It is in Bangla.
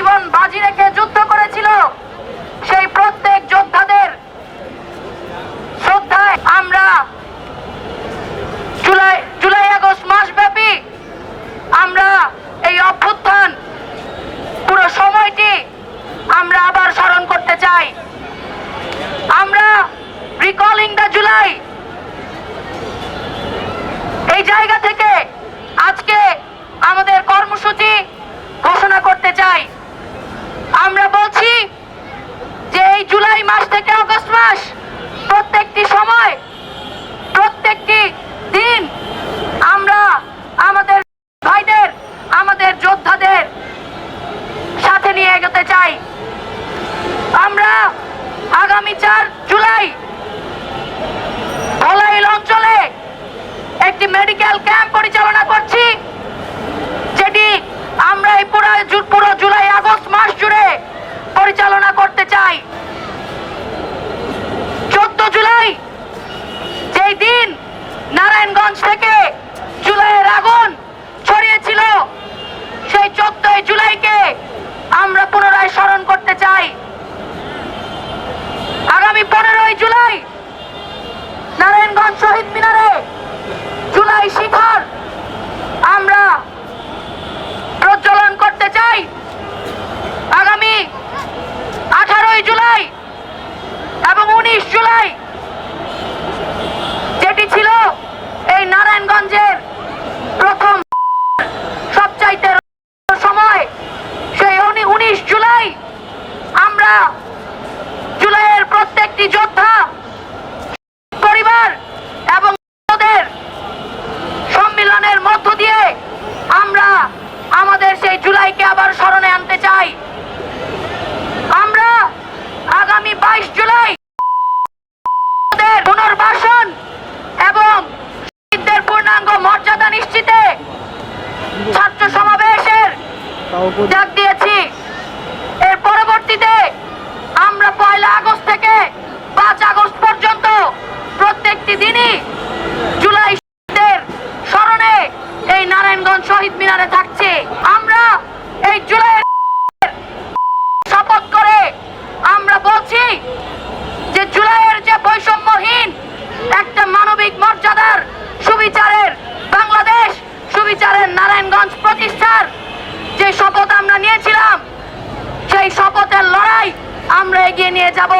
জীবন বাজি রেখে যুদ্ধ করেছিল, সেই প্রত্যেক যোদ্ধাদের শ্রদ্ধায় আমরা জুলাই জুলাই, আগস্ট মাস ব্যাপী আমরা এই অভ্যুত্থান, পুরো সময়টি আমরা আবার স্মরণ করতে চাই। আমরা রিকলিং দ্য জুলাই এই জায়গা থেকে একটি মেডিকেল ক্যাম্প পরিচালনা করছি, যেটি আমরা এই পুরো পুরো জুলাই আগস্ট মাস জুড়ে পরিচালনা করতে চাই। চোদ্দ জুলাই, যেই দিন নারায়ণগঞ্জ থেকে জুলাইয়ের আগুন ছড়িয়েছিল, সেই চোদ্দই জুলাইকে আমরা পুনরায় স্মরণ করতে চাই। আগামী পনেরোই জুলাই নারায়ণগঞ্জ শহীদ মিনারে শিখর। আমরা প্রজ্বলন করতে চাই। আগামী আঠারোই জুলাই এবং উনিশ জুলাই যেটি ছিল এই নারায়ণগঞ্জের প্রথম সবচাইতে সময়, সেই উনি উনিশ জুলাই আমরা জুলাইয়ের প্রত্যেকটি যোদ্ধা ডাক দিয়েছি। এর পরবর্তীতে আমরা পয়লা আগস্ট থেকে পাঁচ আগস্ট পর্যন্ত প্রত্যেকটি দিনই জুলাই স্মরণে এই নারায়ণগঞ্জ শহীদ মিনারে থাকছে। আমরা এই জুলাই শপথ করে আমরা বলছি যে জুলাইয়ের যে বৈষম্যহীন একটা মানবিক মর্যাদার সুবিচারের বাংলাদেশ, সুবিচারের নারায়ণগঞ্জ প্রতিষ্ঠার শপথ আমরা নিয়েছিলাম। সেই শপথের লড়াই আমরা এগিয়ে নিয়ে যাব।